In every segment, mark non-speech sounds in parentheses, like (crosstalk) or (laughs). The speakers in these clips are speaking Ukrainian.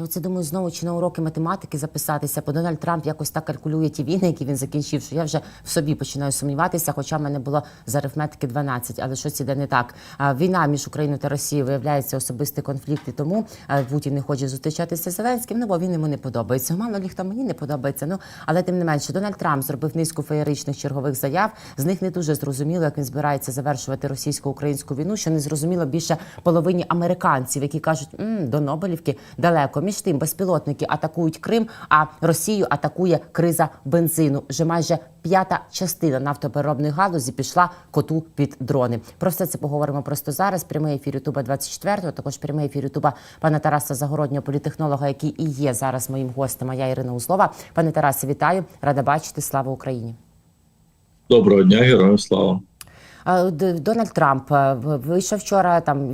Я оце думаю, знову чи на уроки математики записатися, бо Дональд Трамп якось так калькулює ті війни, які він закінчив, що я вже в собі починаю сумніватися, хоча в мене було з арифметики 12, але щось іде не так. Війна між Україною та Росією виявляється особистий конфлікт, і тому Путін не хоче зустрічатися з Зеленським, ну бо він йому не подобається. Мало ліхто мені не подобається. Ну але тим не менше, Дональд Трамп зробив низку феєричних чергових заяв. З них не дуже зрозуміло, як він збирається завершувати російсько-українську війну, що не зрозуміло більше половині американців, які кажуть, «М, до Нобелівки далеко. Між тим безпілотники атакують Крим, а Росію атакує криза бензину. Вже майже п'ята частина нафтопереробної галузі пішла коту під дрони. Про все це поговоримо просто зараз. Прямий ефір Ютуба 24 також прямий ефір Ютуба пана Тараса Загороднього, політехнолога, який і є зараз моїм гостем. А я Ірина Узлова. Пане Тарасе, вітаю, рада бачити. Слава Україні. Доброго дня, героям слава. Дональд Трамп е, вийшов вчора, там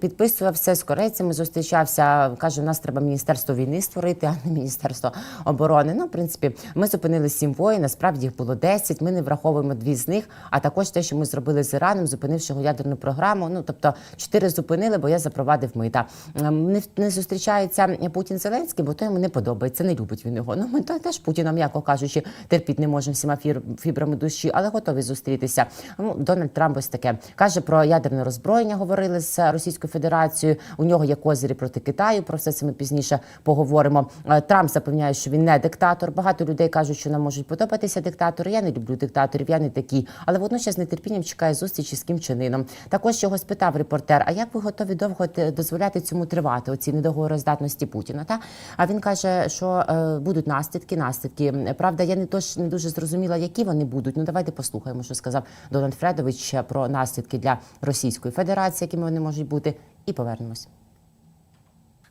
підписувався з корейцями, зустрічався. каже, у нас треба міністерство війни створити, а не міністерство оборони. Ну, в принципі, ми зупинили сім воїн. Насправді їх було 10, Ми не враховуємо дві з них. А також те, що ми зробили з Іраном, зупинивши ядерну програму. Ну тобто чотири зупинили, бо я запровадив мита. Ем, Не, не зустрічається Путін Зеленський, бо то йому не подобається, не любить він його. Ну ми то теж Путіна, м'яко кажучи, терпіти не можемо всіма фібрами душі, але готові зустрітися. Ну, Дональд Трамп ось таке каже про ядерне роззброєння. Говорили з Російською Федерацією. У нього є козирі проти Китаю. Про все це ми пізніше поговоримо. Е, Трамп запевняє, що він не диктатор. Багато людей кажуть, що нам можуть подобатися диктатори. Я не люблю диктаторів, я не такий. Але водночас з нетерпінням чекає зустрічі з Кім Чен Також його спитав репортер: а як ви готові довго дозволяти цьому тривати? Оці недоговороздатності Путіна? Та а він каже, що е, будуть наслідки, наслідки. Правда, я не тож не дуже зрозуміла, які вони будуть. Ну давайте послухаємо, що сказав Дональд Фредович про наслідки для Російської Федерації, якими вони можуть бути, і повернемось.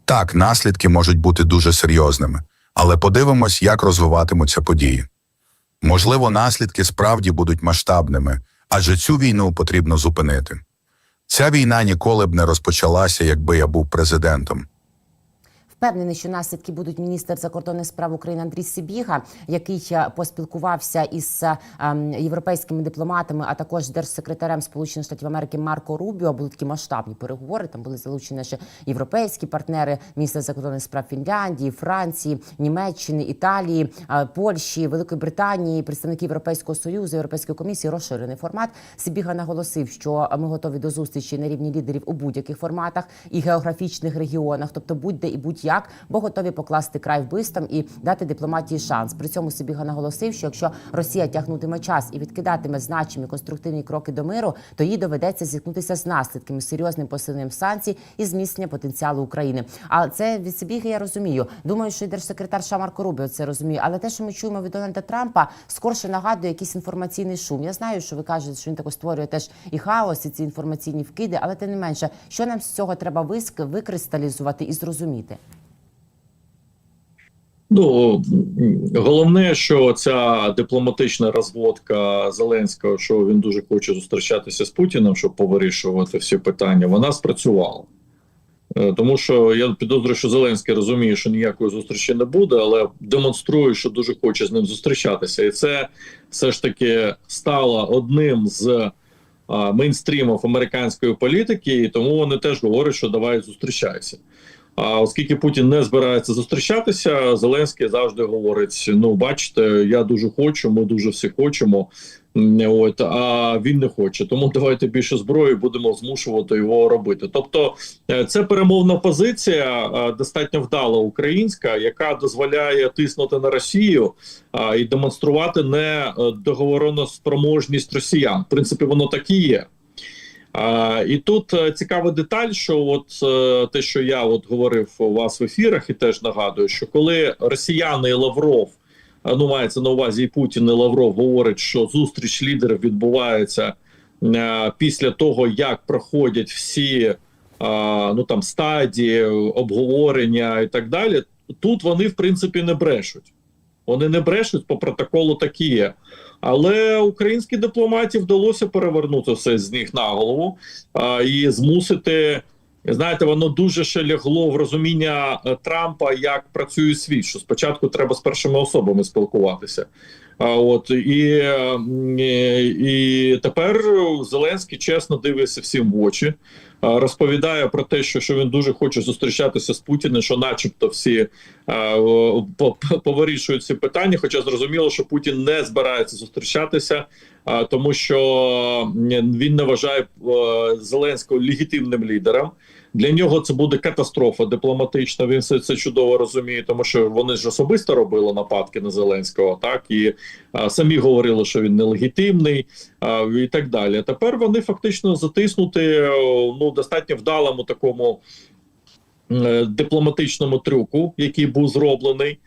Так, наслідки можуть бути дуже серйозними, але подивимось, як розвиватимуться події. Можливо, наслідки справді будуть масштабними, адже цю війну потрібно зупинити. Ця війна ніколи б не розпочалася, якби я був президентом. Впевнений, що наслідки будуть міністр закордонних справ України Андрій Сибіга, який е, поспілкувався із е, ем, європейськими дипломатами, а також держсекретарем Сполучених Штатів Америки Марко Рубіо. Були такі масштабні переговори. Там були залучені ще європейські партнери, міністр закордонних справ Фінляндії, Франції, Німеччини, Італії, е, Польщі, Великої Британії, представники Європейського союзу, Європейської комісії. Розширений формат. Сибіга наголосив, що ми готові до зустрічі на рівні лідерів у будь-яких форматах і географічних регіонах, тобто будь-де і будь-як, бо готові покласти край вбивствам і дати дипломатії шанс. При цьому Сибіга наголосив, що якщо Росія тягнутиме час і відкидатиме значимі конструктивні кроки до миру, то їй доведеться зіткнутися з наслідками серйозним посиленням санкцій і зміцнення потенціалу України. А це від Сибіги я розумію. Думаю, що і держсекретар Ша Марко Рубіо це розуміє. Але те, що ми чуємо від Дональда Трампа, скорше нагадує якийсь інформаційний шум. Я знаю, що ви кажете, що він також створює теж і хаос, і ці інформаційні вкиди, але тим не менше, що нам з цього треба викристалізувати і зрозуміти. Ну головне, що ця дипломатична розводка Зеленського, що він дуже хоче зустрічатися з Путіним, щоб повирішувати всі питання, вона спрацювала. Е, Тому що я підозрюю, що Зеленський розуміє, що ніякої зустрічі не буде, але демонструє, що дуже хоче з ним зустрічатися, і це все ж таки стало одним з а, мейнстрімів американської політики, і тому вони теж говорять, що давай зустрічайся. А оскільки Путін не збирається зустрічатися, Зеленський завжди говорить: ну, бачите, я дуже хочу, ми дуже всі хочемо. От а він не хоче, тому давайте більше зброї будемо змушувати його робити. Тобто, е, це перемовна позиція е, достатньо вдала українська, яка дозволяє тиснути на Росію і демонструвати не договороноспроможність росіян. В принципі, воно так і є. А, і тут е, цікава деталь, що от е, те, що я от говорив у вас в ефірах, і теж нагадую, що коли росіяни і Лавров, ну мається на увазі і Путін і Лавров говорять, що зустріч лідерів відбувається е, після того, як проходять всі е, ну там стадії обговорення і так далі. Тут вони в принципі не брешуть. Вони не брешуть по протоколу такі є. Але українській дипломатії вдалося перевернути все з них на голову а, і змусити. Знаєте, воно дуже ще лягло в розуміння е, Трампа, як працює світ. Що спочатку треба з першими особами спілкуватися. От і, і тепер Зеленський чесно дивиться всім в очі. Розповідає про те, що, що він дуже хоче зустрічатися з Путіним, що, начебто, всі повирішують ці питання. Хоча зрозуміло, що Путін не збирається зустрічатися, тому що він не вважає Зеленського легітимним лідером. Для нього це буде катастрофа дипломатична. Він все це чудово розуміє, тому що вони ж особисто робили нападки на Зеленського, так і а, самі говорили, що він нелегітимний а, і так далі. Тепер вони фактично затиснуті ну достатньо вдалому такому е, дипломатичному трюку, який був зроблений.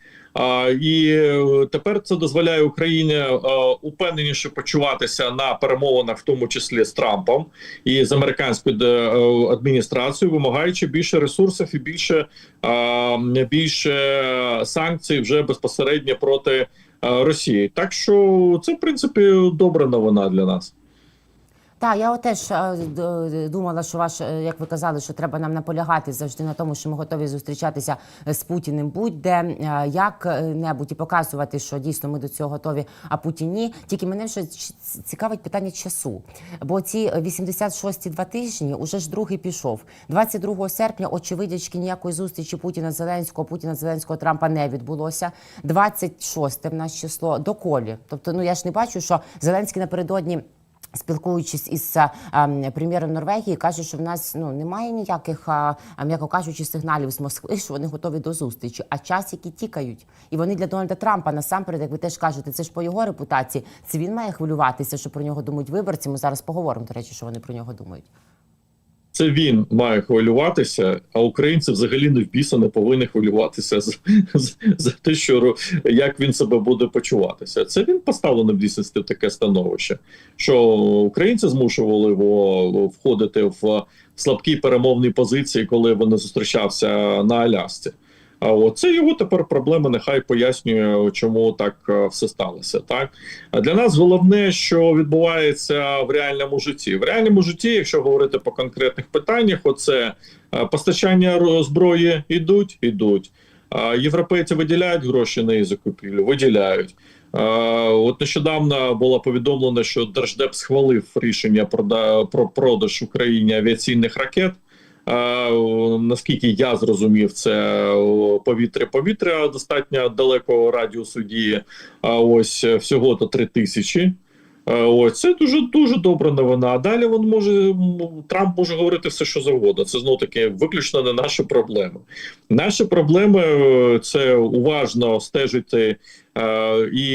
І е, тепер це дозволяє Україні е, упевненіше почуватися на перемовинах, в тому числі з Трампом і з американською е, адміністрацією, вимагаючи більше ресурсів і більше, більше санкцій вже безпосередньо проти Росії. Так що це в принципі добра новина для нас. Так, я теж е, думала, що ваш, е, як ви казали, що треба нам наполягати завжди на тому, що ми готові зустрічатися з Путіним будь-де е, як-небудь і показувати, що дійсно ми до цього готові, а Путін ні. Тільки мене ч- цікавить питання часу. Бо ці 86 два тижні уже ж другий пішов. 22 серпня, очевидячки, ніякої зустрічі Путіна Зеленського, Путіна Зеленського Трампа не відбулося. 26 в нас число доколі. Тобто, ну я ж не бачу, що Зеленський напередодні. Спілкуючись із а, прем'єром Норвегії, каже, що в нас ну немає ніяких, а, а, м'яко кажучи, сигналів з Москви, що вони готові до зустрічі. А час, які тікають, і вони для Дональда Трампа насамперед, як ви теж кажете, це ж по його репутації. Це він має хвилюватися, що про нього думають виборці. Ми зараз поговоримо. До речі, що вони про нього думають. Це він має хвилюватися, а українці взагалі не в біса не повинні хвилюватися за, за, те, що як він себе буде почуватися. Це він поставлений в дійсності в таке становище, що українці змушували його входити в слабкі перемовні позиції, коли вони зустрічався на Алясці. А от це його тепер проблема. Нехай пояснює, чому так е, все сталося. Так для нас головне, що відбувається в реальному житті. В реальному житті, якщо говорити по конкретних питаннях, оце е, постачання зброї ідуть, ідуть. Європейці виділяють гроші на її закупівлю, виділяють. От нещодавно було повідомлено, що Держдеп схвалив рішення про продаж Україні авіаційних ракет. Наскільки я зрозумів, це повітря-повітря достатньо далекого радіусу дії. А ось е, всього то три тисячі. Ось це дуже дуже добра новина. А далі він може Трамп може говорити все, що завгодно. Це знов таки виключно не наші проблеми. Наші проблеми е, це уважно стежити. е, І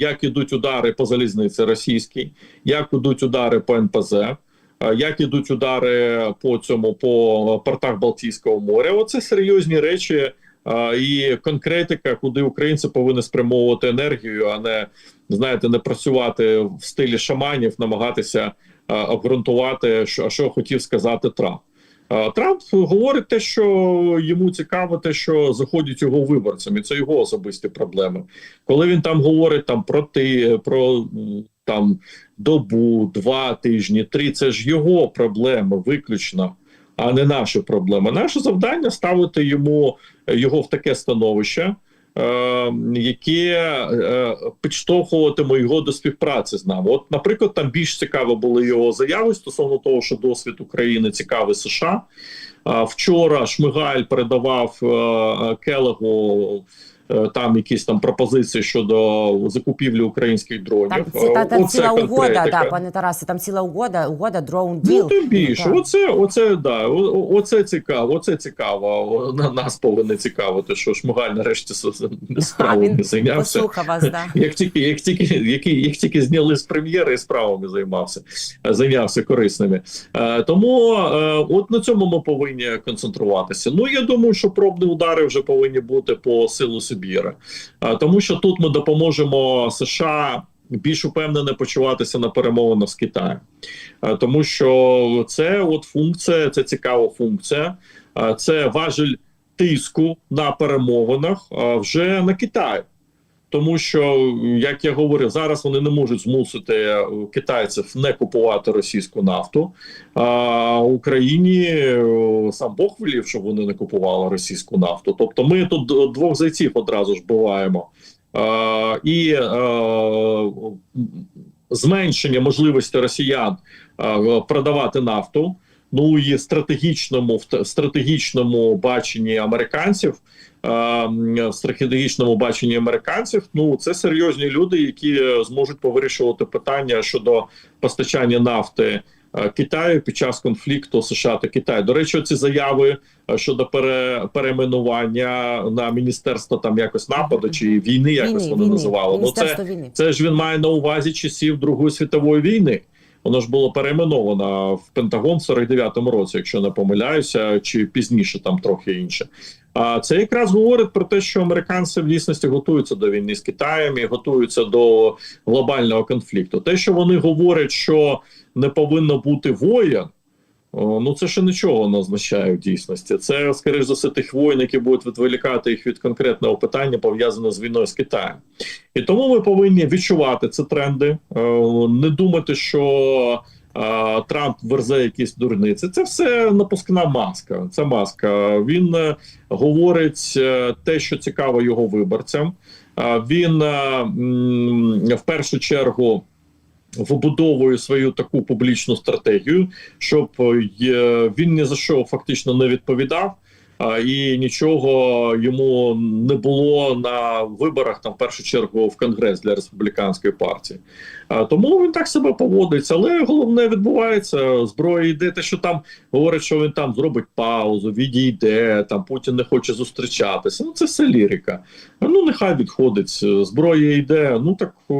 як ідуть удари по залізниці російській, як ідуть удари по НПЗ, як ідуть удари по цьому по портах Балтійського моря. Оце серйозні речі і конкретика, куди українці повинні спрямовувати енергію, а не знаєте, не працювати в стилі шаманів, намагатися обґрунтувати, що, що хотів сказати Трамп. А, Трамп говорить те, що йому цікаво, те, що заходять його виборцям, і це його особисті проблеми. Коли він там говорить там про ти, про там добу, два тижні, три, це ж його проблеми виключно, а не наші проблеми. Наше завдання ставити йому його в таке становище, е, яке е, підштовхуватиме його до співпраці з нами. От, наприклад, там більш цікаво були його заяви стосовно того, що досвід України цікавий США. Вчора Шмигаль передавав е, Келегу там якісь там пропозиції щодо закупівлі українських дронів. Там, ці, та, Е, там ціла угода, да, пане Тарасе, там ціла угода, угода, дроун Ну, тим більше, оце, оце, да, о- оце цікаво, оце цікаво. На нас повинно цікавити, що Шмигаль нарешті А, справами він зайнявся. вас, да. (laughs) Як тільки, як тільки, як, як тільки зняли з прем'єри і справами займався, е, зайнявся корисними. Е, тому е, от на цьому ми повинні концентруватися. Ну я думаю, що пробні удари вже повинні бути по силу Сибіра, тому що тут ми допоможемо США. Більш упевнено почуватися на перемовинах з Китаєм, тому що це от функція, це цікава функція, це важель тиску на перемовинах вже на Китай. Тому що, як я говорив, зараз вони не можуть змусити е, китайців не купувати російську нафту. А Україні е, сам Бог велів, щоб вони не купували російську нафту. Тобто, ми тут двох зайців одразу ж буваємо. е, і е, зменшення можливості росіян е, продавати нафту. Ну і стратегічному стратегічному баченні американців, в стратегічному баченні американців, ну це серйозні люди, які е, зможуть повирішувати питання щодо постачання нафти е, Китаю під час конфлікту США та Китаю. До речі, ці заяви е, щодо пере, перейменування на міністерство там якось нападу чи війни, якось вони називали. Ну це війни. це ж він має на увазі часів Другої світової війни. Воно ж було перейменовано в Пентагон в 49-му році, якщо не помиляюся, чи пізніше там трохи інше. А це якраз говорить про те, що американці в дійсності готуються до війни з Китаєм і готуються до глобального конфлікту. Те, що вони говорять, що не повинно бути воєн. Ну, це ще нічого не означає в дійсності. Це, скоріш за все, тих воїн, які будуть відволікати їх від конкретного питання, пов'язаного з війною з Китаєм. І тому ми повинні відчувати ці тренди, е, не думати, що е, Трамп верзе якісь дурниці. Це все напускна маска. Це маска. Він е, говорить те, що цікаво його виборцям. Він в першу чергу вибудовує свою таку публічну стратегію, щоб е, він ні за що фактично не відповідав. І нічого йому не було на виборах там в першу чергу в конгрес для республіканської партії. Тому він так себе поводиться. Але головне відбувається зброя йде. Те, що там говорять, що він там зробить паузу, відійде. Там Путін не хоче зустрічатися. Ну це все лірика. Ну нехай відходить. Зброя йде. Ну так о,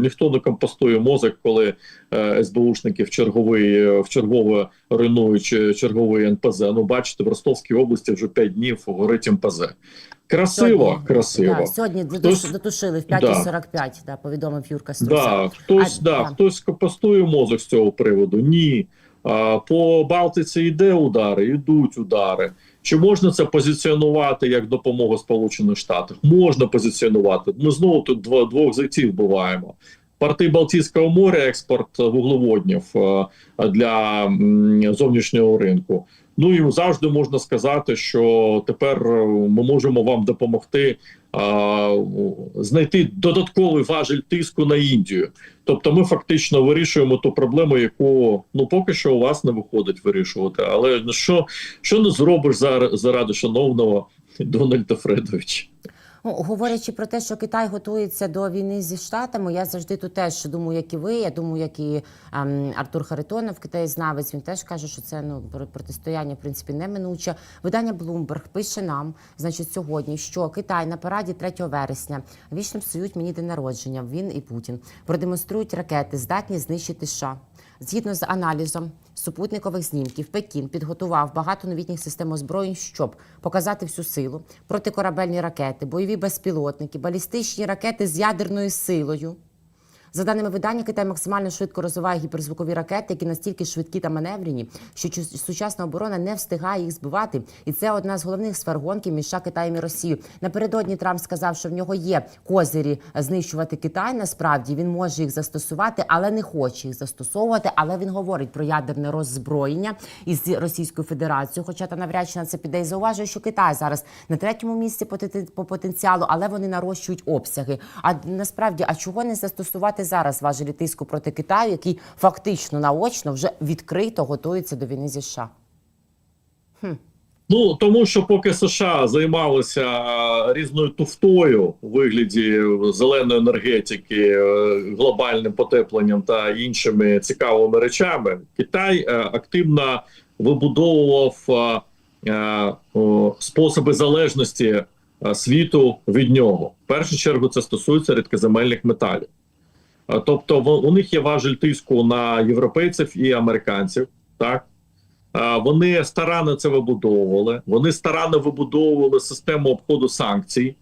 ніхто не компостує мозок, коли е, СБУшники в черговий в чергове руйнують черговий НПЗ. Ну бачите, в Ростовській області вже 5 днів горить МПЗ. Красиво, Сьогодні, красиво. Да, сьогодні Хтось- дотушили в 5.45, да, повідомив Юрка Струся. Да, хтось, А, да, да. хтось компостує мозок з цього приводу. Ні. А, по Балтиці йде удари, йдуть удари. Чи можна це позиціонувати як допомогу Сполучених Штатів? Можна позиціонувати. Ми знову тут два, двох зайців буваємо. Порти Балтійського моря, експорт вуглеводнів е, для зовнішнього ринку. Ну і завжди можна сказати, що тепер е, ми можемо вам допомогти а, знайти додатковий важель тиску на Індію. Тобто, ми фактично вирішуємо ту проблему, яку ну поки що у вас не виходить вирішувати. Але що, що не зробиш зараз заради шановного Дональда Фредовича? Ну, говорячи про те, що Китай готується до війни зі штатами, я завжди тут теж думаю, як і ви. Я думаю, як і ем, Артур Харитонов, китаєзнавець, він теж каже, що це ну про- протистояння в принципі неминуче. Видання Bloomberg пише нам, значить, сьогодні, що Китай на параді 3 вересня вічно псують мені день народження. Він і Путін продемонструють ракети, здатні знищити США. Згідно з аналізом супутникових знімків, Пекін підготував багато новітніх систем озброєнь, щоб показати всю силу протикорабельні ракети, бойові безпілотники, балістичні ракети з ядерною силою. За даними видання, Китай максимально швидко розвиває гіперзвукові ракети, які настільки швидкі та маневрені, що сучасна оборона не встигає їх збивати. І це одна з головних сфер гонки між США, Китаєм і Росією. Напередодні Трамп сказав, що в нього є козирі знищувати Китай. Насправді він може їх застосувати, але не хоче їх застосовувати. Але він говорить про ядерне роззброєння із Російською Федерацією, хоча та навряд чи на це піде і зауважує, що Китай зараз на третьому місці по по потенціалу, але вони нарощують обсяги. А насправді, а чого не застосувати зараз важелі тиску проти Китаю, який фактично наочно вже відкрито готується до війни зі США? Ну тому що поки США займалися е, різною туфтою у вигляді зеленої енергетики, е, глобальним потепленням та іншими цікавими речами, Китай е, активно вибудовував способи залежності світу від нього. В першу чергу це стосується рідкоземельних металів. Е, Тобто, у них є важель тиску на європейців і американців, так. Вони старанно це вибудовували. Вони старанно вибудовували систему обходу санкцій,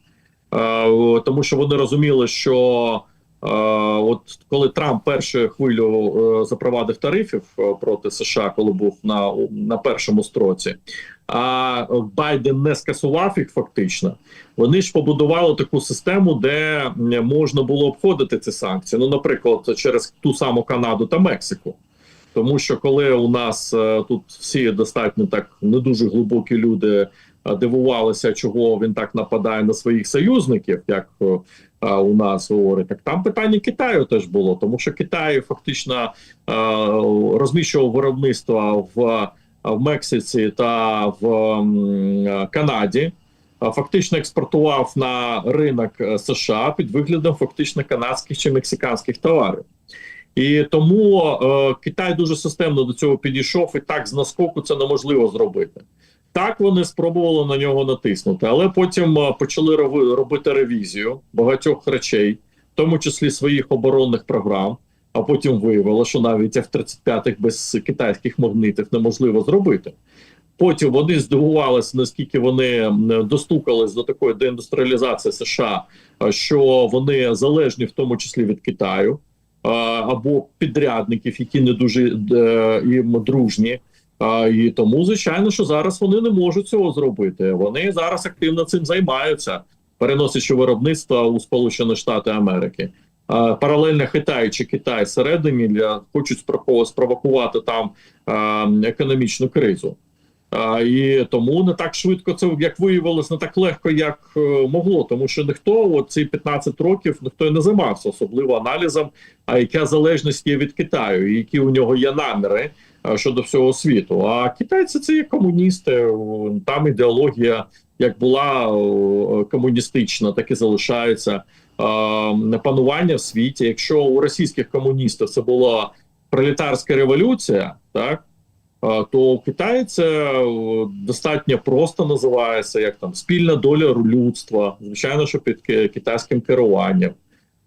тому що вони розуміли, що от коли Трамп першу хвилю е, запровадив тарифів е, проти США, коли був на, на першому строці, а Байден не скасував їх фактично. Вони ж побудували таку систему, де можна було обходити ці санкції. Ну, наприклад, через ту саму Канаду та Мексику. Тому що коли у нас е, тут всі достатньо так не дуже глибокі люди дивувалися, чого він так нападає на своїх союзників, як е, е, у нас говорить, так там питання Китаю теж було, тому що Китай фактично е, розміщував виробництво в, в Мексиці та в е, Канаді. Фактично експортував на ринок е, США під виглядом фактично канадських чи мексиканських товарів. І тому е, Китай дуже системно до цього підійшов, і так з наскоку це неможливо зробити. Так вони спробували на нього натиснути, але потім е, почали робити ревізію багатьох речей, в тому числі своїх оборонних програм. А потім виявило, що навіть F-35 без китайських магнитів неможливо зробити. Потім вони здивувалися, наскільки вони достукались до такої деіндустріалізації США, е, що вони залежні в тому числі від Китаю е, або підрядників, які не дуже їм дружні. А, і тому, звичайно, що зараз вони не можуть цього зробити. Вони зараз активно цим займаються, переносячи виробництво у Сполучені Штати Америки. А, паралельно Китай чи Китай всередині для хочуть спровоку- спровокувати там а, економічну кризу. А, і тому не так швидко це як виявилось, не так легко, як е, могло, тому що ніхто от ці 15 років ніхто не займався особливо аналізом, а яка залежність є від Китаю, і які у нього є наміри щодо всього світу. А китайці це є комуністи. Там ідеологія як була комуністична, так і залишається. Е, Панування в світі. Якщо у російських комуністів це була пролетарська революція, так е, то у Китаї це е, достатньо просто називається як там спільна доля людства, звичайно, що під китайським керуванням.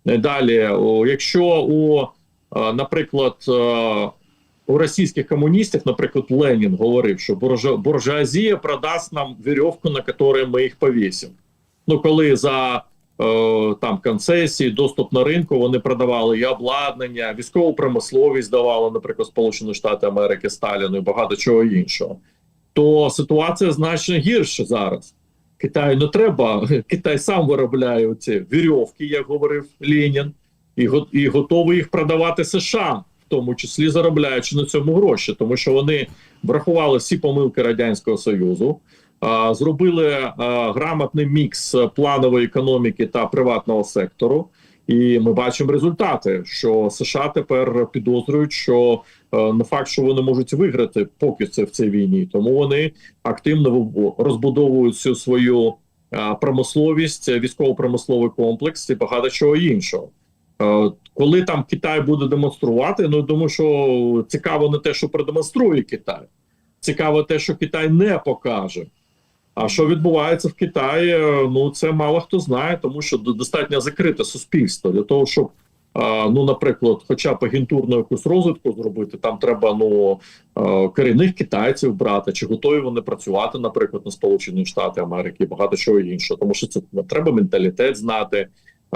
Е, Далі, якщо у, е, наприклад, е, у російських комуністів, наприклад, Ленін говорив, що буржуа- буржуазія продасть нам вірьовку, на якій ми їх повісимо. Ну, коли за е, там концесії, доступ на ринку, вони продавали і обладнання, військову промисловість давали, наприклад, Сполучені Штати Америки, Сталіну і багато чого іншого. То ситуація значно гірша зараз. Китаю не треба. (laughs) Китай сам виробляє ці вірьовки, як говорив Ленін, і, і готовий їх продавати США, тому числі заробляючи на цьому гроші, тому що вони врахували всі помилки радянського союзу, зробили грамотний мікс планової економіки та приватного сектору. І ми бачимо результати, що США тепер підозрюють, що е, не факт, що вони можуть виграти поки це в цій війні, тому вони активно розбудовують всю свою промисловість, військово-промисловий комплекс і багато чого іншого. Е, Коли там Китай буде демонструвати, ну думаю, що цікаво не те, що продемонструє Китай, цікаво те, що Китай не покаже. А що відбувається в Китаї? е, Ну це мало хто знає, тому що достатньо закрите суспільство для того, щоб ну, наприклад, хоча б агентурну якусь розвитку зробити, там треба ну е, корінних китайців брати, чи готові вони працювати, наприклад, на Сполучені Штати Америки багато чого іншого, тому що це треба менталітет знати,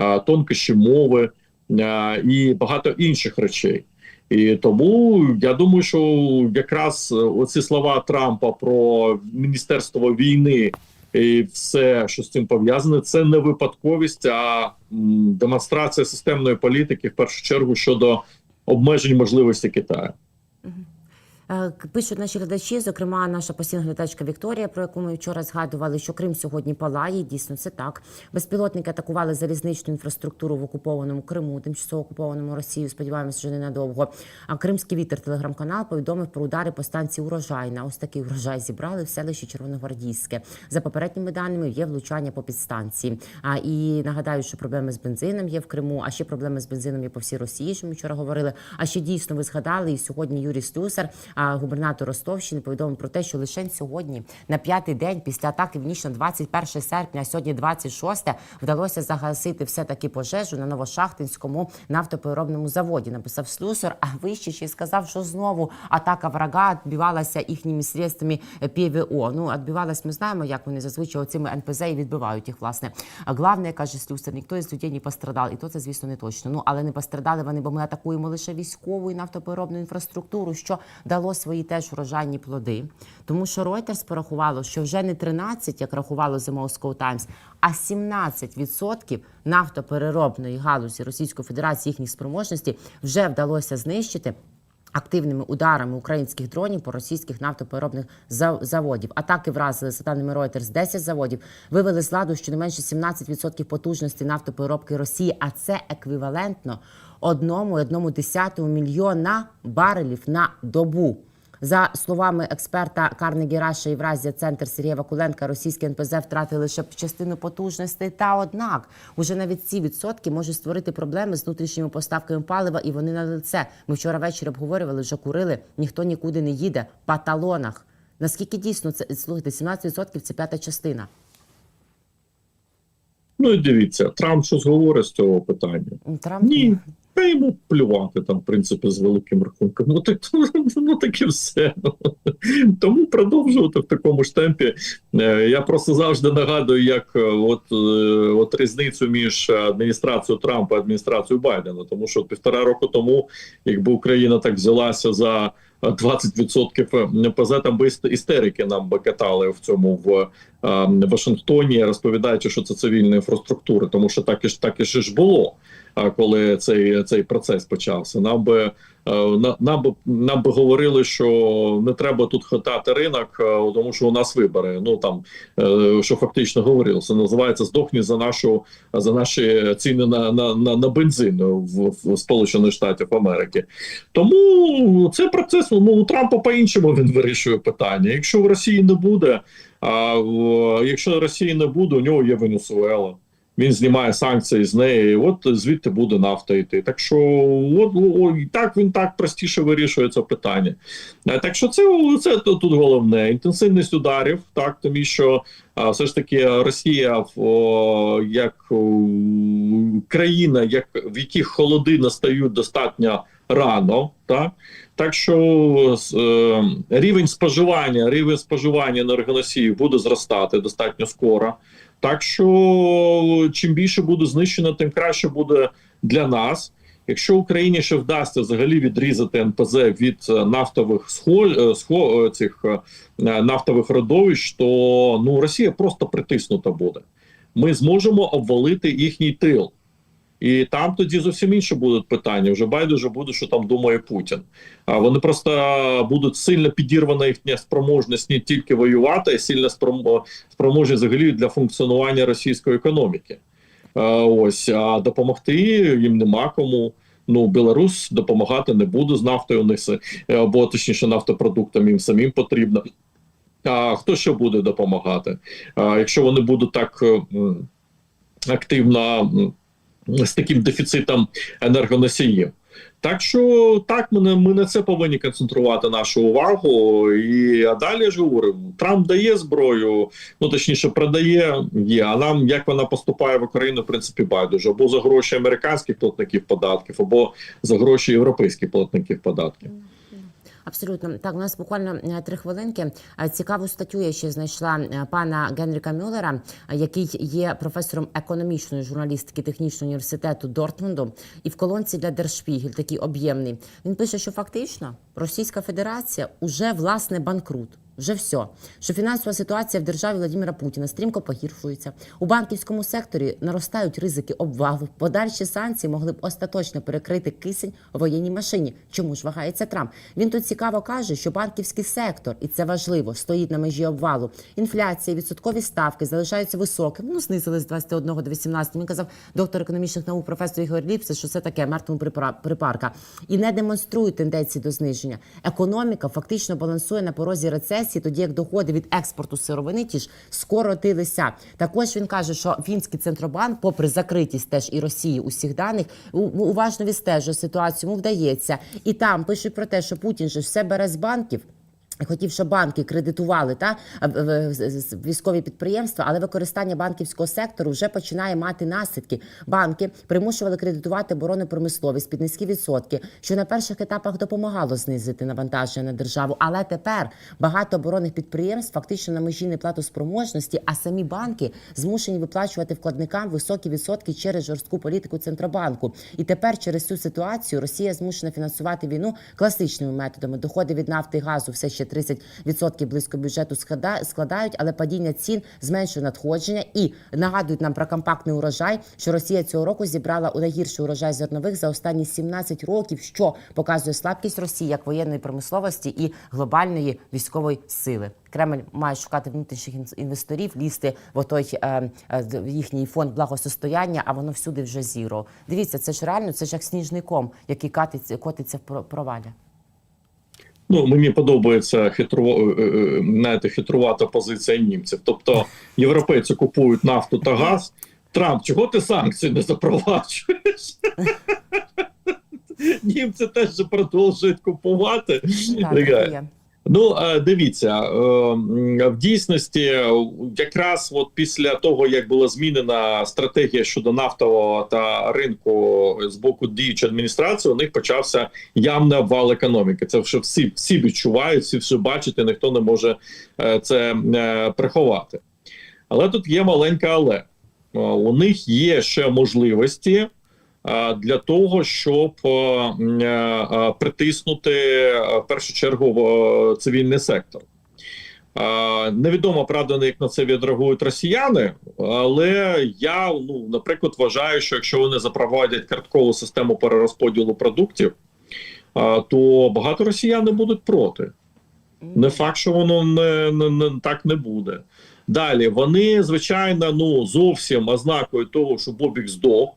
е, тонкощі мови е, і багато інших речей. І тому я думаю, що якраз е, оці слова Трампа про міністерство війни і все, що з цим пов'язане, це не випадковість, а демонстрація системної політики в першу чергу щодо обмежень можливості Китаю. Е, Пишуть наші глядачі, зокрема, наша постійна глядачка Вікторія, про яку ми вчора згадували, що Крим сьогодні палає. Дійсно, це так. Безпілотники атакували залізничну інфраструктуру в окупованому Криму, тимчасово окупованому Росією. Сподіваємося, що ненадовго. А Кримський вітер телеграм-канал повідомив про удари по станції Урожайна. Ось такий урожай зібрали в селищі Червоногвардійське. За попередніми даними є влучання по підстанції. А і нагадаю, що проблеми з бензином є в Криму, а ще проблеми з бензином є по всій Росії. Що ми вчора говорили. А ще дійсно ви згадали, і сьогодні Юрій Слюсар, губернатор Ростовщини, повідомив про те, що лише сьогодні, на п'ятий день після атаки в ніч на 21 серпня, а сьогодні 26, вдалося загасити все таки пожежу на Новошахтинському нафтопереробному заводі. Написав Слюсар, а вище ще сказав, що знову атака врага відбивалася їхніми средствами ПВО. Ну, відбивалась, ми знаємо, як вони зазвичай оцими НПЗ і відбивають їх, власне. А головне, каже Слюсар, ніхто із людей не пострадав. І то це, звісно, не точно. Ну, але не пострадали вони, бо ми атакуємо лише військову і нафтопереробну інфраструктуру, що дало свої теж врожайні плоди. Тому що Reuters порахувало, що вже не 13, як рахувало The Moscow Times, а 17% нафтопереробної галузі Російської Федерації їхніх спроможностей вже вдалося знищити. Активними ударами українських дронів по російських нафтопереробних за- заводів. Атаки вразили за даними Reuters 10 заводів, вивели з ладу щонайменше 17% потужності нафтопереробки Росії, а це еквівалентно одному одному десятому мільйона барелів на добу. За словами експерта Карнегі Раша Євразія Центр Сергія Вакуленка, російські НПЗ втратили лише частину потужностей. Та однак уже навіть ці відсотки можуть створити проблеми з внутрішніми поставками палива, і вони на лице. Ми вчора ввечері обговорювали, вже курили. Ніхто нікуди не їде по талонах. Наскільки дійсно це слухайте, 17% – це п'ята частина. Ну і дивіться, Трамп щось говорить з цього питання. Трамп Ні, та йому плювати там, в принципі, з великим рахунком. Ну так (laughs) ну так і все. Тому продовжувати в такому ж темпі. Е, Я просто завжди нагадую, як е, от, е, от різницю між адміністрацією Трампа і адміністрацією Байдена. Тому що півтора року тому, якби Україна так взялася за 20% НПЗ, там би іст- істерики нам би катали в цьому в Вашингтоні, розповідаючи, що це цивільна інфраструктура, тому що так і ж так і ж було. Коли цей цей процес почався, нам би е, нам би нам би говорили, що не треба тут хитати ринок, е, тому що у нас вибори. Ну там е, що фактично говорили, це називається здохні за нашу за наші ціни на на, на, на бензин в, в Сполучених Штатів Америки. Тому це процес. Ну у Трампа по-іншому він вирішує питання. Якщо в Росії не буде, а якщо Росії не буде, у нього є Венесуела. Він знімає санкції з неї, от звідти буде нафта йти. Так що, от о, і так він так простіше вирішує це питання. Е, Так що це, це тут головне. Інтенсивність ударів, так, тому що а, все ж таки Росія о, як о, країна, як, в яких холоди настають достатньо рано, так. Так що е, рівень споживання, рівень споживання енергоносіїв буде зростати достатньо скоро. Так що чим більше буде знищено, тим краще буде для нас. Якщо Україні ще вдасться взагалі відрізати НПЗ від е, нафтових схоль, схо, е, цих е, нафтових родовищ, то ну Росія просто притиснута буде. Ми зможемо обвалити їхній тил. І там тоді зовсім інше будуть питання. Вже байдуже буде, що там думає Путін. А вони просто будуть сильно підірвана їхня спроможність не тільки воювати, а сильно спроможність взагалі для функціонування російської економіки. А, ось а допомогти їм нема кому. Ну, Білорус допомагати не буде з нафтою. У них або точніше нафтопродуктами їм самим потрібно. А хто ще буде допомагати? А, якщо вони будуть так е, активно з таким дефіцитом енергоносіїв. Так що так, ми ми на це повинні концентрувати нашу увагу. І а далі ж говорю, Трамп дає зброю, ну точніше, продає є. А нам як вона поступає в Україну, в принципі, байдуже або за гроші американських платників податків, або за гроші європейських платників податків. Абсолютно так. У нас буквально е, три хвилинки. Е, Цікаву статтю я ще знайшла е, пана Генріка Мюллера, який є професором економічної журналістики технічного університету Дортмунду. І в колонці для Держпігель такий об'ємний. Він пише, що фактично Російська Федерація уже власне банкрут. Вже все, що фінансова ситуація в державі Владимира Путіна стрімко погіршується. У банківському секторі наростають ризики обвалу. Подальші санкції могли б остаточно перекрити кисень у воєнній машині. Чому ж вагається Трамп? Він тут цікаво каже, що банківський сектор, і це важливо, стоїть на межі обвалу. Інфляція, відсоткові ставки залишаються високими. Ну знизились з 21 до 18. Він казав доктор економічних наук, професор Ігор Ліпсис, що це таке мертвому припарка. І не демонструють тенденції до зниження. Економіка фактично балансує на порозі рецесії, тоді як доходи від експорту сировини ті ж скоротилися. Також він каже, що фінський центробанк, попри закритість теж і Росії усіх даних, уважно відстежує ситуацію. Йому вдається. І там пишуть про те, що Путін же все бере з банків. Хотів, щоб банки кредитували та військові підприємства, але використання банківського сектору вже починає мати наслідки. Банки примушували кредитувати оборонну промисловість під низькі відсотки, що на перших етапах допомагало знизити навантаження на державу. Але тепер багато оборонних підприємств фактично на межі неплатоспроможності, а самі банки змушені виплачувати вкладникам високі відсотки через жорстку політику центробанку. І тепер через цю ситуацію Росія змушена фінансувати війну класичними методами. Доходи від нафти і газу все ще 20-30% близько бюджету склада- складають, але падіння цін зменшує надходження і нагадують нам про компактний урожай, що Росія цього року зібрала у найгірший урожай зернових за останні 17 років, що показує слабкість Росії як воєнної промисловості і глобальної військової сили. Кремль має шукати внутрішніх ін- інвесторів, лізти в той е, е, їхній фонд благосостояння, а воно всюди вже зіро. Дивіться, це ж реально, це ж як сніжний ком, який катиться, котиться в про- провалі. Ну, мені подобається хитро, е, е, знаєте, хитрувата позиція німців. Тобто європейці купують нафту та газ. Трамп, чого ти санкції не запроваджуєш? (laughs) Німці теж продовжують купувати. Так, Ну, е, дивіться, е, в дійсності, якраз от після того, як була змінена стратегія щодо нафтового та ринку з боку діючої адміністрації, у них почався явний обвал економіки. Це вже всі, всі відчувають, всі все бачать, і ніхто не може е, це приховати. Але тут є маленьке але. У них є ще можливості для того, щоб е, е, е, притиснути е, в першу чергу е, цивільний сектор. Е, Невідомо правда, як на це відреагують росіяни, але я ну, наприклад, вважаю, що якщо вони запровадять карткову систему перерозподілу продуктів, е, то багато росіян не будуть проти. Не факт, що воно не, не, не так не буде. Далі вони, звичайно, ну зовсім ознакою того, що Бобік здох,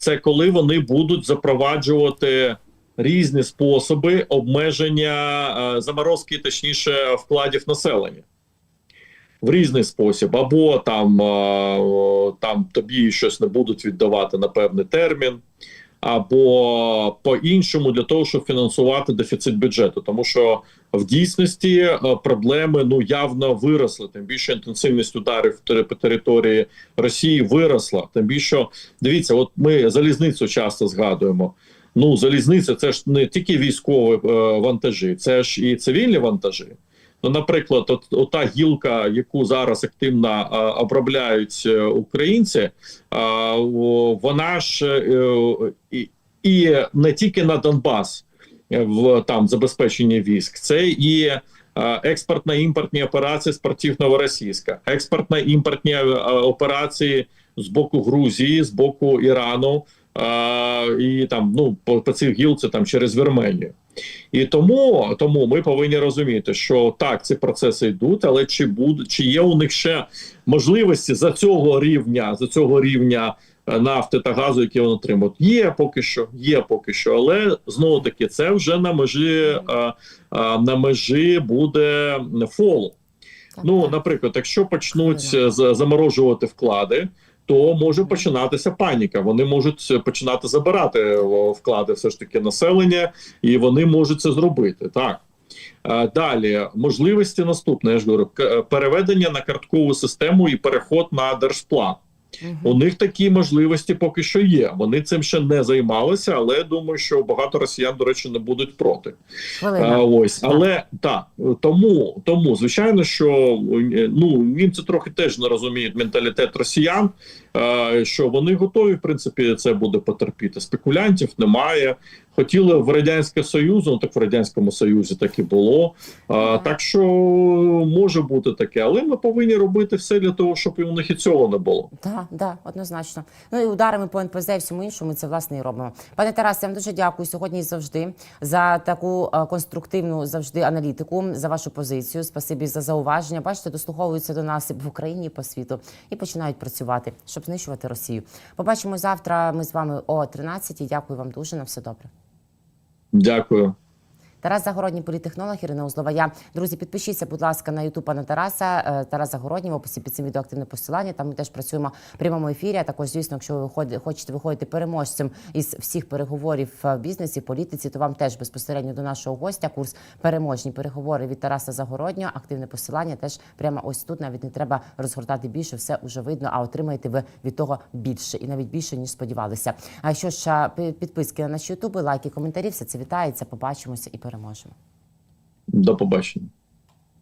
це коли вони будуть запроваджувати різні способи обмеження е, заморозки, точніше, вкладів населення. В різний спосіб, або там, е, там тобі щось не будуть віддавати на певний термін, або по-іншому для того, щоб фінансувати дефіцит бюджету, тому що в дійсності е, проблеми ну явно виросли. Тим більше інтенсивність ударів по території Росії виросла. Тим більше дивіться, от ми залізницю часто згадуємо. Ну, залізниця це ж не тільки військові е, вантажі, це ж і цивільні вантажі. Ну, наприклад, от, ота гілка, яку зараз активно е, обробляють е, українці, е, вона ж е, і, і не тільки на Донбас е, в там забезпеченні військ, це і е, експортно-імпортні операції з портів Новоросійська, експортно-імпортні е, операції з боку Грузії, з боку Ірану. е, І там ну по, по цих гілці там через Вірменію. І тому, тому ми повинні розуміти, що так, ці процеси йдуть, але чи буде чи є у них ще можливості за цього рівня, за цього рівня е, нафти та газу, які вони отримують? Є поки що, є поки що, але знову таки це вже на межі е, е, на межі буде фолу. Ну, наприклад, якщо почнуть заморожувати вклади, то може починатися паніка. Вони можуть е, починати забирати вклади, все ж таки населення, і вони можуть це зробити. Так Е, далі можливості наступне. Я ж говорю, е, переведення на карткову систему і переход на держплан. У них такі можливості поки що є. Вони цим ще не займалися, але я думаю, що багато росіян, до речі, не будуть проти. Хвилина. А, ось, але так, тому, тому звичайно, що е, ну німці трохи теж не розуміють менталітет росіян, що вони готові, в принципі, це буде потерпіти. Спекулянтів немає. Хотіли в радянське союзу, ну так в радянському союзі так і було. А, так що може бути таке, але ми повинні робити все для того, щоб і у них і цього не було. Так, да, однозначно. Ну і ударами по НПЗ і всьому іншому ми це власне і робимо. Пане Тарасе, я вам дуже дякую сьогодні і завжди за таку е, конструктивну завжди аналітику, за вашу позицію. Спасибі за зауваження. Бачите, дослуховуються до нас і в Україні, і по світу і починають працювати, щоб знищувати Росію. Побачимо завтра. Ми з вами о 13 Дякую вам дуже. На все добре. Дякую. Тарас Загородній, політехнолог Ірина Узлова. Я друзі, підпишіться, будь ласка, на Ютуб пана Тараса. Е, Тарас Загородній в описі під цим відео активне посилання. Там ми теж працюємо в прямому ефірі. А також, звісно, якщо ви виходите- хочете виходити переможцем із всіх переговорів в бізнесі, політиці, то вам теж безпосередньо до нашого гостя курс переможні переговори від Тараса Загороднього. Активне посилання теж прямо ось тут. Навіть не треба розгортати більше, все вже видно. А отримаєте ви від того більше і навіть більше ніж сподівалися. А що ж підписки на наші ютуби, лайки, коментарі, все це вітається. Побачимося і переможемо. До побачення.